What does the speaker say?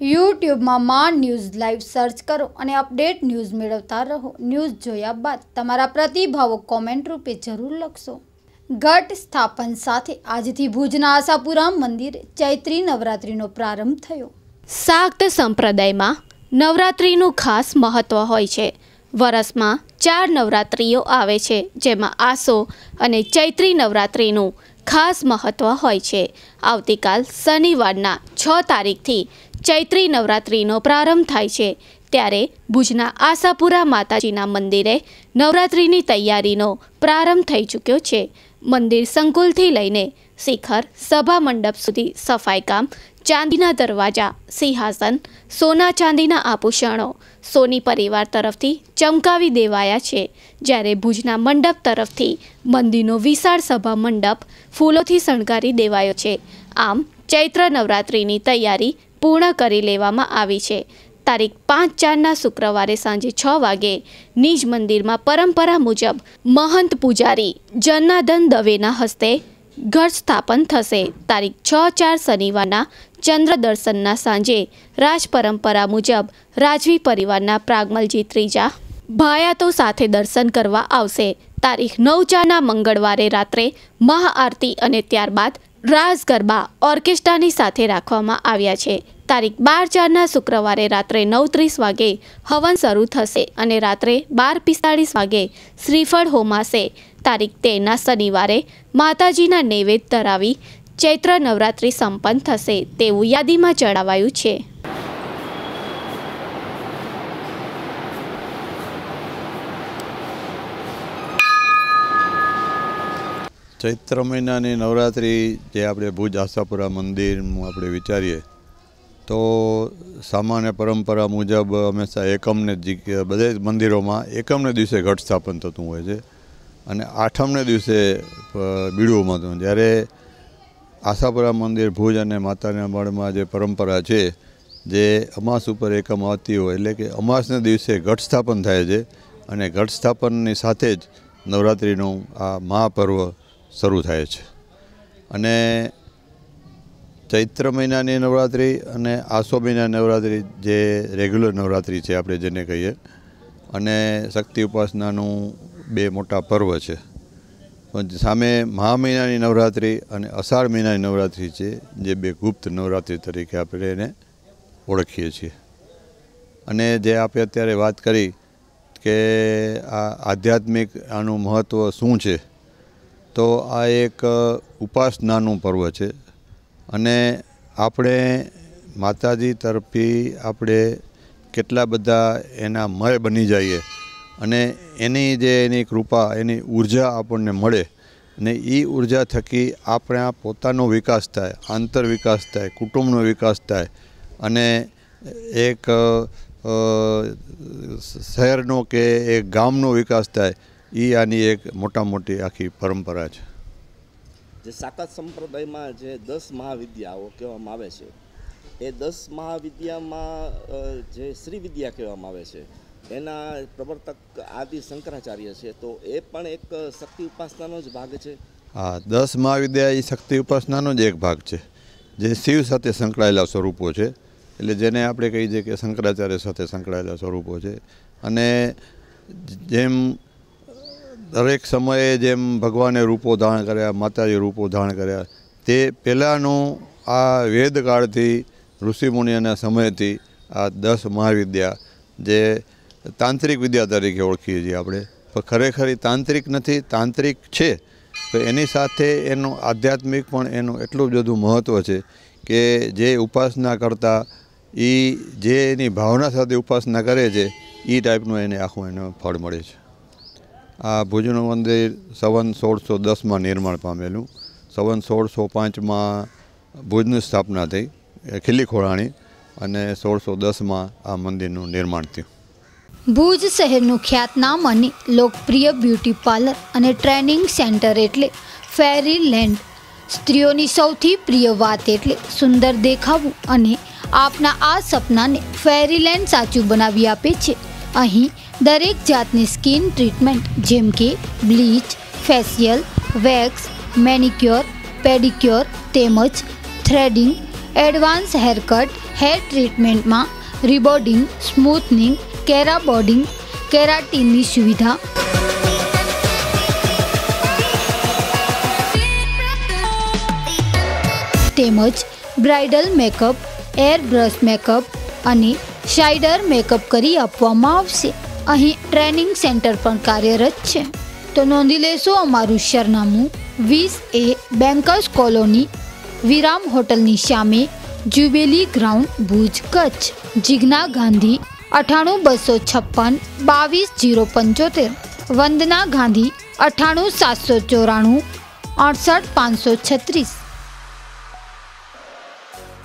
યુટ્યુબમાં માં news live search કરો અને અપડેટ ન્યૂઝ મેળવતા રહો. ન્યૂઝ જોયા બાદ તમારા પ્રતિભાવો કોમેન્ટ રૂપે જરૂર લખશો. ઘટ સ્થાપન સાથે આજથી ભુજના આશાપુરા મંદિરે ચૈત્રી નવરાત્રિનો પ્રારંભ થયો. શાક્ત સંપ્રદાયમાં નવરાત્રિનું ખાસ મહત્ત્વ હોય છે. વરસમાં ચાર નવરાત્રિઓ આવે છે, જેમાં આસો અને ચૈત્રી નવરાત્રિનું ખાસ મહત્ત્વ હોય છે. આવતીકાલ શનિવારના છ તારીખથી ચૈત્રી નવરાત્રિનો પ્રારંભ થાય છે. ત્યારે ભુજના આશાપુરા માતાજીના મંદિરે નવરાત્રિની તૈયારીનો પ્રારંભ થઈ ચૂક્યો છે. મંદિર સંકુલથી લઈને શિખર સભા મંડપ સુધી સફાઈકામ ચાંદીના દરવાજા, સિંહાસન, સોના ચાંદીના આભૂષણો, સોની પરિવાર તરફથી ચમકાવી દેવાયા છે. જ્યારે ભુજના મંડપ તરફથી મંદિરનો વિશાળ સભા મંડપ ફૂલોથી શણગારી દેવાયો છે. આમ, ચૈત્ર નવરાત્રિની તૈયારી પૂર્ણ કરી લેવામાં આવી છે. તારીખ પાંચ ચારના શુક્રવારે સાંજે છ વાગે નિજ મંદિરમાં પરંપરા મુજબ મહંત પૂજારી જનાર્દન દવેના હસ્તે ઘટ સ્થાપન થશે. તારીખ છ ચાર શનિવારના ચંદ્ર દર્શનના સાંજે રાજ પરંપરા મુજબ રાજવી પરિવારના પ્રાગમલજી ત્રીજા ભાયાતો સાથે દર્શન કરવા આવશે. તારીખ નવ ચારના મંગળવારે રાત્રે મહાઆરતી અને ત્યારબાદ રાસ ગરબા ઓર્કેસ્ટ્રાની સાથે રાખવામાં આવ્યા છે. તારીખ બાર ચારના શુક્રવારે રાત્રે નવ ત્રીસ વાગે હવન શરૂ થશે અને રાત્રે બાર પિસ્તાળીસ વાગે શ્રીફળ હોમાશે. તારીખ તેરના શનિવારે માતાજીના નૈવેદ્ય ધરાવી ચૈત્ર નવરાત્રિ સંપન્ન થશે તેવું યાદીમાં જણાવાયું છે. ચૈત્ર મહિનાની નવરાત્રિ જે આપણે ભુજ આશાપુરા મંદિરમાં આપણે વિચારીએ તો સામાન્ય પરંપરા મુજબ હંમેશા એકમને જ બધે જ મંદિરોમાં એકમને દિવસે ઘટ સ્થાપન થતું હોય છે અને આઠમને દિવસે બીડું ઉમાતું જ્યારે આશાપુરા મંદિર, ભુજ અને માતાના મળમાં જે પરંપરા છે, જે અમાસ ઉપર એકમ આવતી હોય, એટલે કે અમાસના દિવસે ઘટ સ્થાપન થાય છે અને ઘટ સ્થાપનની સાથે જ નવરાત્રિનું આ મહાપર્વ શરૂ થાય છે. અને ચૈત્ર મહિનાની નવરાત્રિ અને આસો મહિનાની નવરાત્રિ જે રેગ્યુલર નવરાત્રિ છે આપણે જેને કહીએ. અને શક્તિ ઉપાસનાનું બે મોટા પર્વ છે. સામે મહા મહિનાની નવરાત્રિ અને અષાઢ મહિનાની નવરાત્રિ છે, જે બે ગુપ્ત નવરાત્રિ તરીકે આપણે એને ઓળખીએ છીએ. અને જે આપણે અત્યારે વાત કરી કે આ આધ્યાત્મિક આનું મહત્ત્વ શું છે, તો આ એક ઉપાસનાનું પર્વ છે. અને આપણે માતાજી તરફથી આપણે કેટલા બધા એના મય બની જઈએ અને એની જે એની કૃપા, એની ઊર્જા આપણને મળે ને એ ઊર્જા થકી આપણા પોતાનો વિકાસ થાય, આંતર વિકાસ થાય, કુટુંબનો વિકાસ થાય અને એક શહેરનો કે એક ગામનો વિકાસ થાય એ આની એક મોટા મોટી આખી પરંપરા છે. જે સાકાત સંપ્રદાયમાં જે દસ મહાવિદ્યાઓ કહેવામાં આવે છે, એ દસ મહાવિદ્યામાં જે શ્રી વિદ્યા કહેવામાં આવે છે, એના પ્રવર્તક આદિ શંકરાચાર્ય છે, તો એ પણ એક શક્તિ ઉપાસનાનો જ ભાગ છે? હા, દસ મહાવિદ્યા એ શક્તિ ઉપાસનાનો જ એક ભાગ છે, જે શિવ સાથે સંકળાયેલા સ્વરૂપો છે, એટલે જેને આપણે કહીએ છીએ કે શંકરાચાર્ય સાથે સંકળાયેલા સ્વરૂપો છે, અને જેમ દરેક સમયે જેમ ભગવાને રૂપો ધારણ કર્યા, માતાજી રૂપો ધારણ કર્યા, તે પહેલાંનું આ વેદકાળથી ઋષિમુનિઓના સમયથી આ દસ મહાવિદ્યા, જે તાંત્રિક વિદ્યા તરીકે ઓળખીએ છીએ આપણે. પણ ખરેખર એ તાંત્રિક નથી, તાંત્રિક છે. તો એની સાથે એનું આધ્યાત્મિક પણ એનું એટલું બધું મહત્ત્વ છે કે જે ઉપાસના કરતાં એ જે એની ભાવના સાથે ઉપાસના કરે છે એ ટાઈપનું એને આખું એનું ફળ મળે છે. આ ભુજનું મંદિર સવન સોળસો દસમાં નિર્માણ પામેલું. સવન સોળસો પાંચમાં ભુજની સ્થાપના થઈ ખીલી ખોળાણી અને સોળસો દસમાં આ મંદિરનું નિર્માણ થયું. ભુજ શહેરનું ખ્યાતનામ અને લોકપ્રિય બ્યુટી પાર્લર અને ટ્રેનિંગ સેન્ટર એટલે ફેરી લેન્ડ સ્ત્રીઓની સૌથી પ્રિય વાત એટલે સુંદર દેખાવું અને આપના આ સપનાને ફેરીલેન્ડ સાચું બનાવી આપે છે. અહીં દરેક જાતની સ્કિન ટ્રીટમેન્ટ જેમ કે bleach facial wax, manicure, pedicure તેમજ થ્રેડિંગ, એડવાન્સ હેરકટ, હેર ટ્રીટમેન્ટમાં રિબોર્ડિંગ સ્મૂથનિંગ કેરાબોર્ડિંગ કેરાટીનની સુવિધા. તેમજ bridal makeup air brush makeup અને શાઇડર મેકઅપ કરી આપવામાં આવશે. અહીં ટ્રેનિંગ સેન્ટર પણ કાર્યરત છે. તો નોંધી લેશો અમારું સરનામું વીસ એ બેન્કર્સ કોલોની, વિરામ હોટલની સામે, જ્યુબેલી ગ્રાઉન્ડ, ભુજ કચ્છ. જિજ્ઞા ગાંધી, અઠાણું બસો છપ્પન, બાવીસ જીરો પંચોતેર. વંદના ગાંધી, અઠાણું સાતસો ચોરાણું, અડસઠ પાંચસો છત્રીસ.